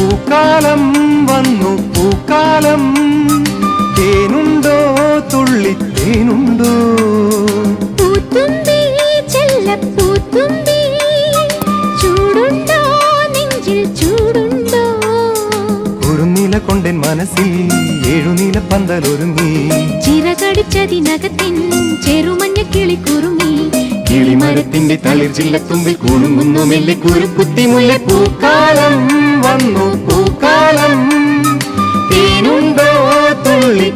പൂക്കാലം വന്നു പൂക്കാലം. തേനുണ്ടോ തുള്ളി തേനുണ്ടോ? പൂത്തുമ്പി ചെല്ലപ്പൂത്തുമ്പി ചൂടുണ്ടോ നെഞ്ചിൽ ചൂടുണ്ടോ? കുറുനില കൊണ്ടൻ മനസ്സിൽ ഏഴുനില പന്തലൊരുങ്ങി ചിറകടിച്ചതിനകത്തിൻ ചെറുമഞ്ഞ കിളി കുറുങ്ങി കിളിമരത്തിന്റെ തളിർ ചില്ലത്തുമ്പിൽ കൂടുങ്ങുന്നു മെല്ലെ കുറുക്കുത്തി മുല്ല പൂക്കാലം. துளி